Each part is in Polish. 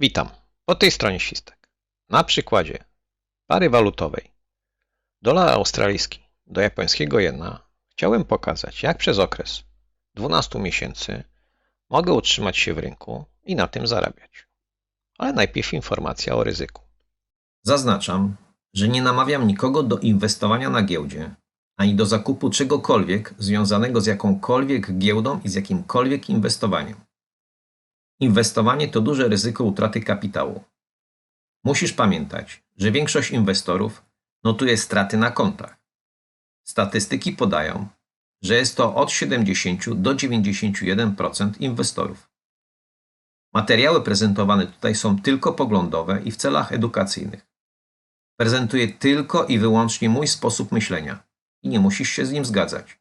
Witam, po tej stronie Świstek. Na przykładzie pary walutowej dolar australijski do japońskiego jena chciałem pokazać, jak przez okres 12 miesięcy mogę utrzymać się w rynku i na tym zarabiać. Ale najpierw informacja o ryzyku. Zaznaczam, że nie namawiam nikogo do inwestowania na giełdzie, ani do zakupu czegokolwiek związanego z jakąkolwiek giełdą i z jakimkolwiek inwestowaniem. Inwestowanie to duże ryzyko utraty kapitału. Musisz pamiętać, że większość inwestorów notuje straty na kontach. Statystyki podają, że jest to od 70 do 91% inwestorów. Materiały prezentowane tutaj są tylko poglądowe i w celach edukacyjnych. Prezentuję tylko i wyłącznie mój sposób myślenia i nie musisz się z nim zgadzać.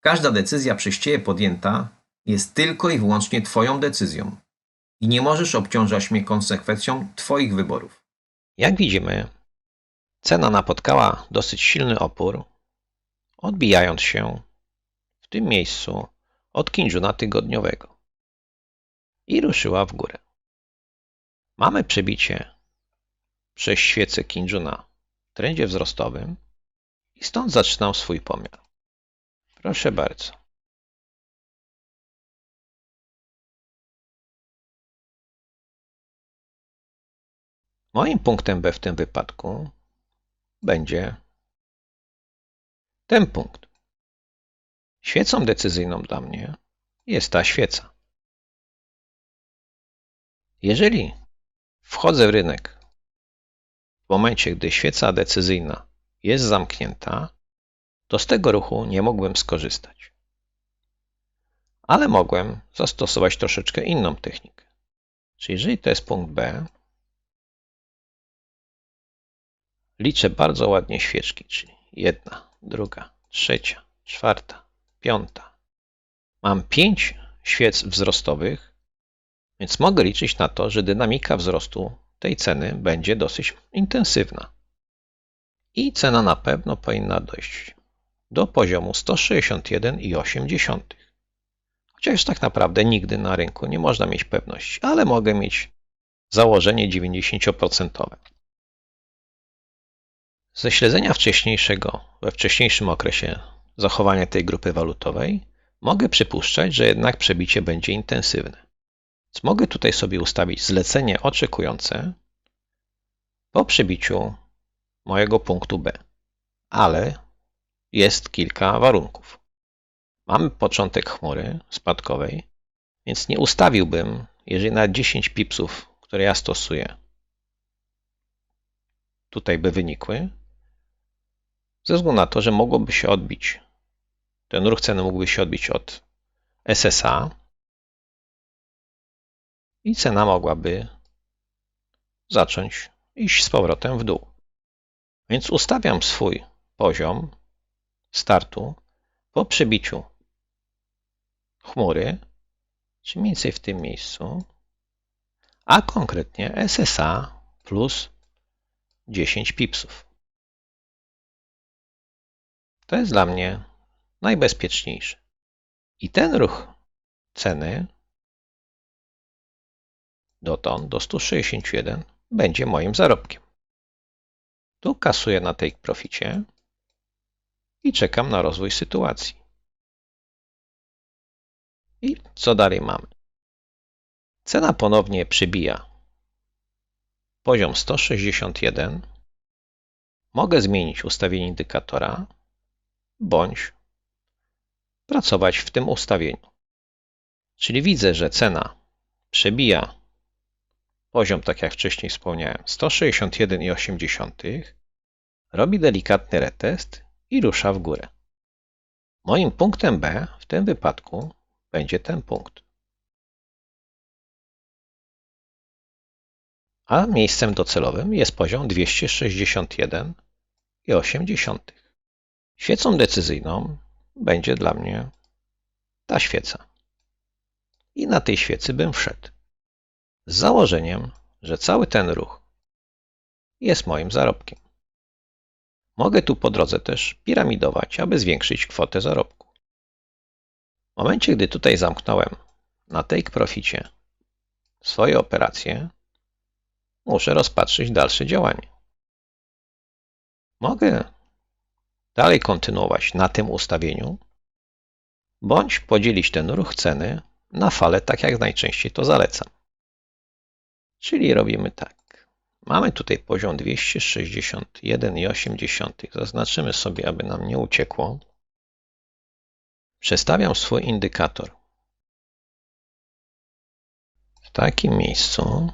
Każda decyzja przez Ciebie podjęta jest tylko i wyłącznie Twoją decyzją i nie możesz obciążać mnie konsekwencją Twoich wyborów. Jak widzimy, cena napotkała dosyć silny opór, odbijając się w tym miejscu od Kinjuna tygodniowego i ruszyła w górę. Mamy przebicie przez świecę Kinjuna w trendzie wzrostowym i stąd zaczynam swój pomiar. Proszę bardzo. Moim punktem B w tym wypadku będzie ten punkt. Świecą decyzyjną dla mnie jest ta świeca. Jeżeli wchodzę w rynek w momencie, gdy świeca decyzyjna jest zamknięta, to z tego ruchu nie mogłem skorzystać. Ale mogłem zastosować troszeczkę inną technikę. Czyli jeżeli to jest punkt B, liczę bardzo ładnie świeczki, czyli jedna, druga, trzecia, czwarta, piąta. Mam pięć świec wzrostowych, więc mogę liczyć na to, że dynamika wzrostu tej ceny będzie dosyć intensywna. I cena na pewno powinna dojść do poziomu 161,8. Chociaż tak naprawdę nigdy na rynku nie można mieć pewności, ale mogę mieć założenie 90%. Ze śledzenia wcześniejszego, we wcześniejszym okresie zachowania tej grupy walutowej, mogę przypuszczać, że jednak przebicie będzie intensywne. Więc mogę tutaj sobie ustawić zlecenie oczekujące po przebiciu mojego punktu B. Ale jest kilka warunków. Mamy początek chmury spadkowej, więc nie ustawiłbym, jeżeli na 10 pipsów, które ja stosuję, tutaj by wynikły, ze względu na to, że mogłoby się odbić, ten ruch ceny mógłby się odbić od SSA i cena mogłaby zacząć iść z powrotem w dół. Więc ustawiam swój poziom startu po przebiciu chmury, czy mniej więcej w tym miejscu, a konkretnie SSA plus 10 pipsów. To jest dla mnie najbezpieczniejsze. I ten ruch ceny dotąd do 161 będzie moim zarobkiem. Tu kasuję na take proficie i czekam na rozwój sytuacji. I co dalej mamy? Cena ponownie przybija poziom 161. Mogę zmienić ustawienie indykatora bądź pracować w tym ustawieniu. Czyli widzę, że cena przebija poziom, tak jak wcześniej wspomniałem, 161,8, robi delikatny retest i rusza w górę. Moim punktem B w tym wypadku będzie ten punkt. A miejscem docelowym jest poziom 261,8. Świecą decyzyjną będzie dla mnie ta świeca. I na tej świecy bym wszedł. Z założeniem, że cały ten ruch jest moim zarobkiem. Mogę tu po drodze też piramidować, aby zwiększyć kwotę zarobku. W momencie, gdy tutaj zamknąłem na take proficie swoje operacje, muszę rozpatrzyć dalsze działanie. Mogę dalej kontynuować na tym ustawieniu, bądź podzielić ten ruch ceny na fale, tak jak najczęściej to zalecam. Czyli robimy tak. Mamy tutaj poziom 261,8. Zaznaczymy sobie, aby nam nie uciekło. Przestawiam swój indykator w takim miejscu,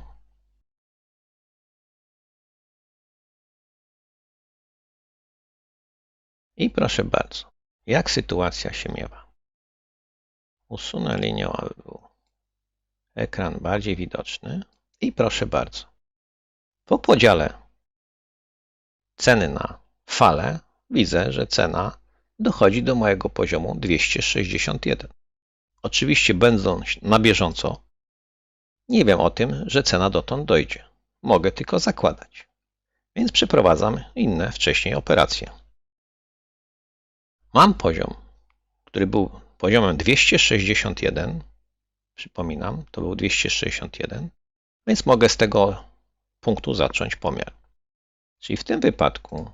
I proszę bardzo, jak sytuacja się miewa? Usunę linię, aby ekran bardziej widoczny. I proszę bardzo, po podziale ceny na falę widzę, że cena dochodzi do mojego poziomu 261. Oczywiście będąc na bieżąco, nie wiem o tym, że cena dotąd dojdzie. Mogę tylko zakładać. Więc przeprowadzam inne wcześniej operacje. Mam poziom, który był poziomem 261. Przypominam, to był 261, więc mogę z tego punktu zacząć pomiar. Czyli w tym wypadku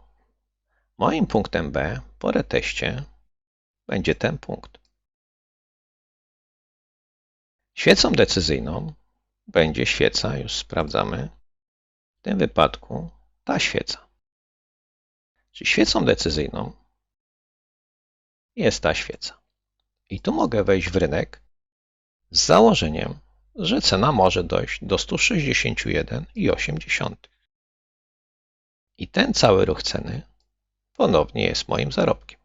moim punktem B po reteście będzie ten punkt. Świecą decyzyjną będzie świeca, już sprawdzamy, w tym wypadku ta świeca. Czyli świecą decyzyjną jest ta świeca. I tu mogę wejść w rynek z założeniem, że cena może dojść do 161,8. I ten cały ruch ceny ponownie jest moim zarobkiem.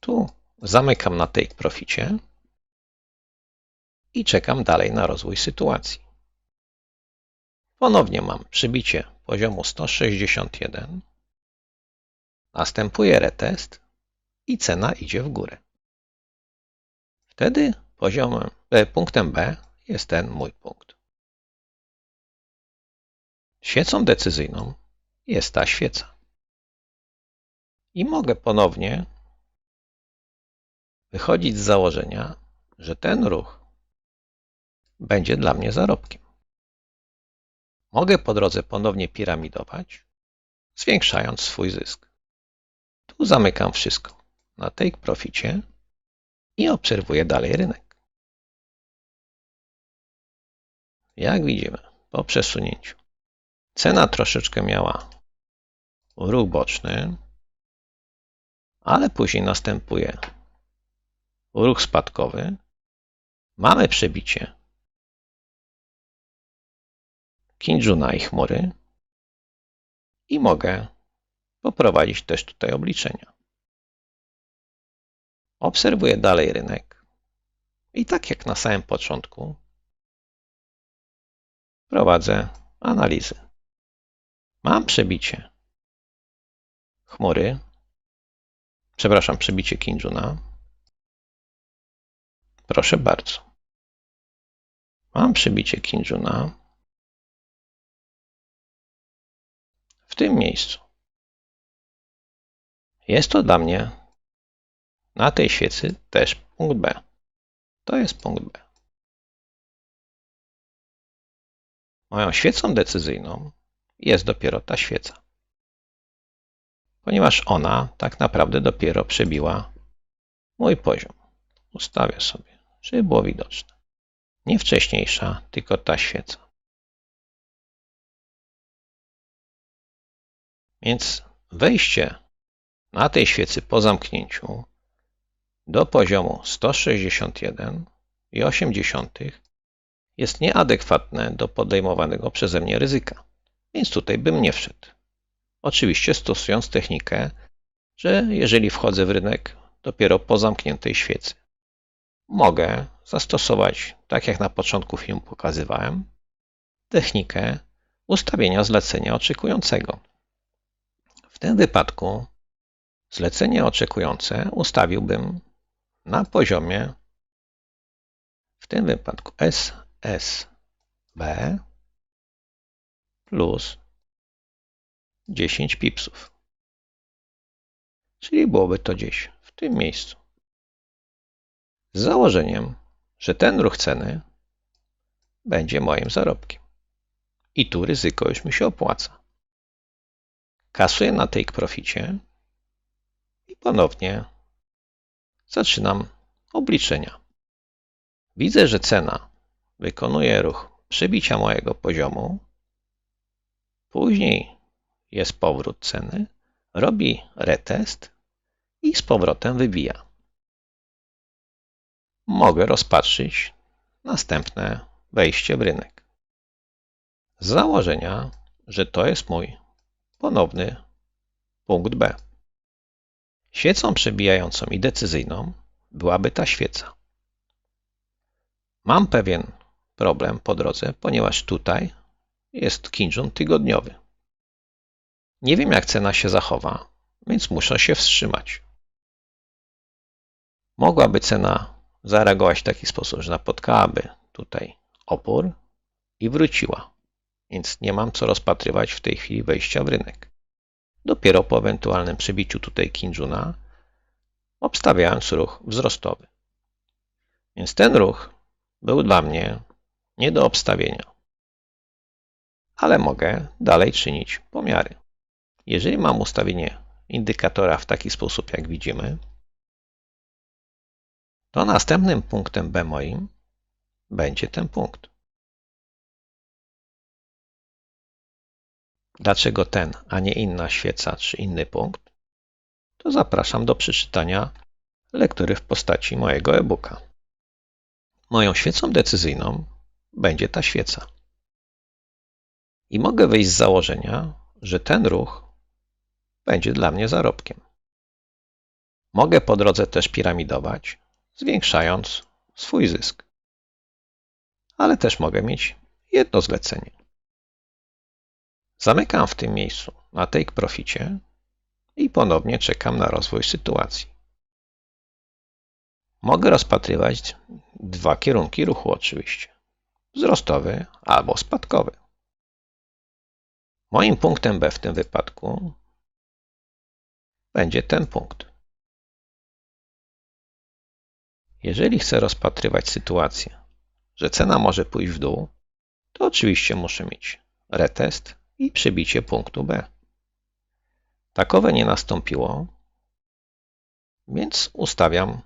Tu zamykam na take proficie i czekam dalej na rozwój sytuacji. Ponownie mam przybicie poziomu 161. Następuje retest i cena idzie w górę. Wtedy poziomem, e, punktem B jest ten mój punkt. Świecą decyzyjną jest ta świeca. I mogę ponownie wychodzić z założenia, że ten ruch będzie dla mnie zarobkiem. Mogę po drodze ponownie piramidować, zwiększając swój zysk. Tu zamykam wszystko na take proficie i obserwuję dalej rynek. Jak widzimy, po przesunięciu cena troszeczkę miała ruch boczny, ale później następuje ruch spadkowy. Mamy przebicie Kinjuna i chmury i mogę poprowadzić też tutaj obliczenia. Obserwuję dalej rynek i tak jak na samym początku prowadzę analizy. Mam przebicie chmury, przepraszam, przebicie Kinjuna. Proszę bardzo. Mam przebicie Kinjuna w tym miejscu. Jest to dla mnie na tej świecy też punkt B. To jest punkt B. Moją świecą decyzyjną jest dopiero ta świeca. Ponieważ ona tak naprawdę dopiero przebiła mój poziom. Ustawię sobie, żeby było widoczne. Nie wcześniejsza, tylko ta świeca. Więc wejście na tej świecy po zamknięciu do poziomu 161,8 jest nieadekwatne do podejmowanego przeze mnie ryzyka, więc tutaj bym nie wszedł. Oczywiście stosując technikę, że jeżeli wchodzę w rynek dopiero po zamkniętej świecy, mogę zastosować, tak jak na początku filmu pokazywałem, technikę ustawienia zlecenia oczekującego. W tym wypadku zlecenie oczekujące ustawiłbym na poziomie w tym wypadku SSB plus 10 pipsów. Czyli byłoby to gdzieś w tym miejscu. Z założeniem, że ten ruch ceny będzie moim zarobkiem. I tu ryzyko już mi się opłaca. Kasuję na take proficie i ponownie zaczynam obliczenia. Widzę, że cena wykonuje ruch przebicia mojego poziomu. Później jest powrót ceny, robi retest i z powrotem wybija. Mogę rozpatrzyć następne wejście w rynek. Z założenia, że to jest mój ponowny punkt B. Świecą przebijającą i decyzyjną byłaby ta świeca. Mam pewien problem po drodze, ponieważ tutaj jest Kinjun tygodniowy. Nie wiem, jak cena się zachowa, więc muszę się wstrzymać. Mogłaby cena zareagować w taki sposób, że napotkałaby tutaj opór i wróciła, więc nie mam co rozpatrywać w tej chwili wejścia w rynek. Dopiero po ewentualnym przebiciu tutaj Kinjuna, obstawiając ruch wzrostowy. Więc ten ruch był dla mnie nie do obstawienia. Ale mogę dalej czynić pomiary. Jeżeli mam ustawienie indykatora w taki sposób, jak widzimy, to następnym punktem B moim będzie ten punkt. Dlaczego ten, a nie inna świeca czy inny punkt? To zapraszam do przeczytania lektury w postaci mojego e-booka. Moją świecą decyzyjną będzie ta świeca. I mogę wyjść z założenia, że ten ruch będzie dla mnie zarobkiem. Mogę po drodze też piramidować, zwiększając swój zysk. Ale też mogę mieć jedno zlecenie. Zamykam w tym miejscu na take proficie i ponownie czekam na rozwój sytuacji. Mogę rozpatrywać dwa kierunki ruchu oczywiście. Wzrostowy albo spadkowy. Moim punktem B w tym wypadku będzie ten punkt. Jeżeli chcę rozpatrywać sytuację, że cena może pójść w dół, to oczywiście muszę mieć retest i przebicie punktu B. Takowe nie nastąpiło, więc ustawiam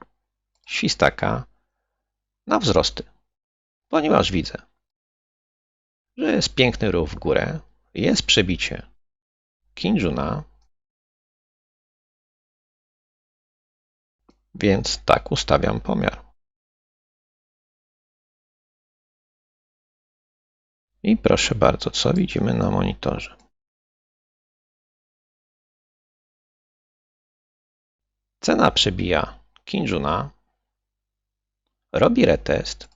świstaka na wzrosty, ponieważ widzę, że jest piękny ruch w górę, jest przebicie Kinjuna, więc tak ustawiam pomiar. I proszę bardzo, co widzimy na monitorze? Cena przebija Kinjuna, robi retest,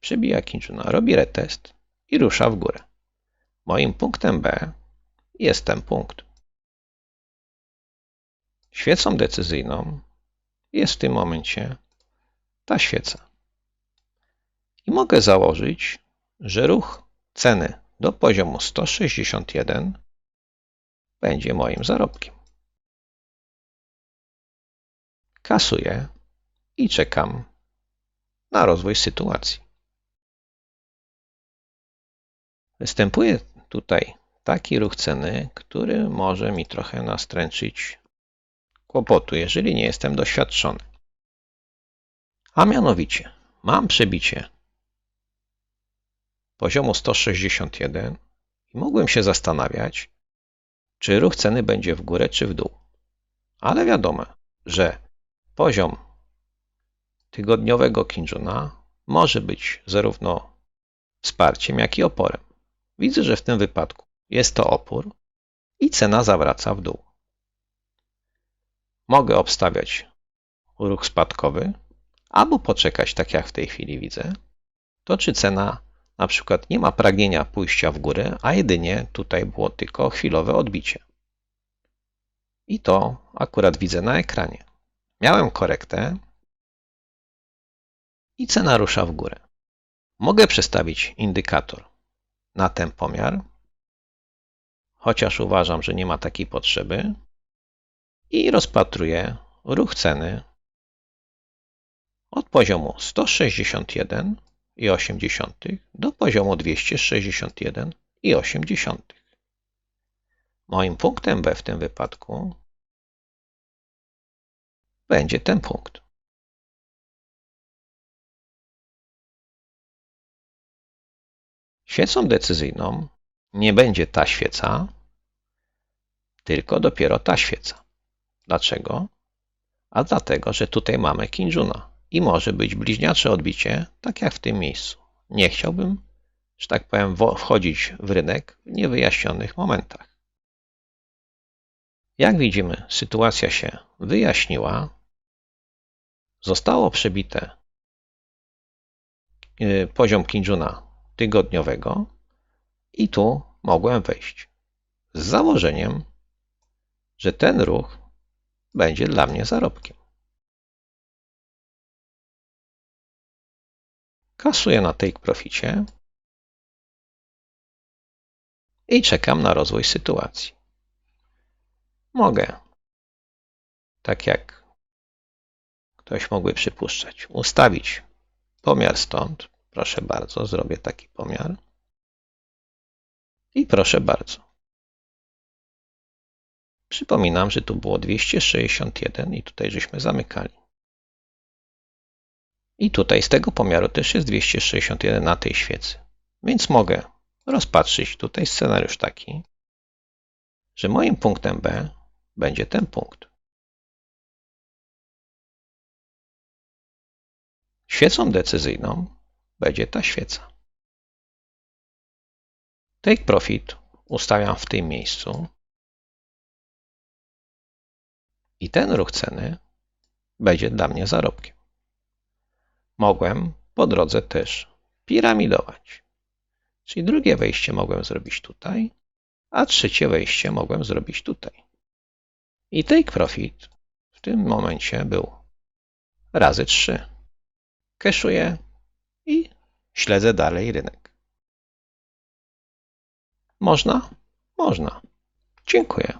przebija Kinjuna, robi retest i rusza w górę. Moim punktem B jest ten punkt. Świecą decyzyjną jest w tym momencie ta świeca. I mogę założyć, że ruch ceny do poziomu 161 będzie moim zarobkiem. Kasuję i czekam na rozwój sytuacji. Występuje tutaj taki ruch ceny, który może mi trochę nastręczyć kłopotu, jeżeli nie jestem doświadczony. A mianowicie, mam przebicie poziomu 161 i mógłbym się zastanawiać, czy ruch ceny będzie w górę czy w dół. Ale wiadomo, że poziom tygodniowego Kinjuna może być zarówno wsparciem, jak i oporem. Widzę, że w tym wypadku jest to opór i cena zawraca w dół. Mogę obstawiać ruch spadkowy albo poczekać, tak jak w tej chwili widzę, to czy cena na przykład nie ma pragnienia pójścia w górę, a jedynie tutaj było tylko chwilowe odbicie. I to akurat widzę na ekranie. Miałem korektę i cena rusza w górę. Mogę przestawić indykator na ten pomiar, chociaż uważam, że nie ma takiej potrzeby i rozpatruję ruch ceny od poziomu 161,8 do poziomu 261,8. Moim punktem B w tym wypadku będzie ten punkt. Świecą decyzyjną nie będzie ta świeca, tylko dopiero ta świeca. Dlaczego? A dlatego, że tutaj mamy Kinjuna i może być bliźniacze odbicie, tak jak w tym miejscu. Nie chciałbym, że tak powiem, wchodzić w rynek w niewyjaśnionych momentach. Jak widzimy, sytuacja się wyjaśniła. Zostało przebite y, poziom Kinjuna tygodniowego i tu mogłem wejść z założeniem, że ten ruch będzie dla mnie zarobkiem. Kasuję na take proficie i czekam na rozwój sytuacji. Mogę, tak jak ktoś mógłby przypuszczać, ustawić pomiar stąd. Proszę bardzo, zrobię taki pomiar. I proszę bardzo. Przypominam, że tu było 261 i tutaj żeśmy zamykali. I tutaj z tego pomiaru też jest 261 na tej świecy. Więc mogę rozpatrzyć tutaj scenariusz taki, że moim punktem B będzie ten punkt. Świecą decyzyjną będzie ta świeca. Take profit ustawiam w tym miejscu. I ten ruch ceny będzie dla mnie zarobkiem. Mogłem po drodze też piramidować. Czyli drugie wejście mogłem zrobić tutaj, a trzecie wejście mogłem zrobić tutaj. I take profit w tym momencie był razy 3. Keszuję i śledzę dalej rynek. Można? Można. Dziękuję.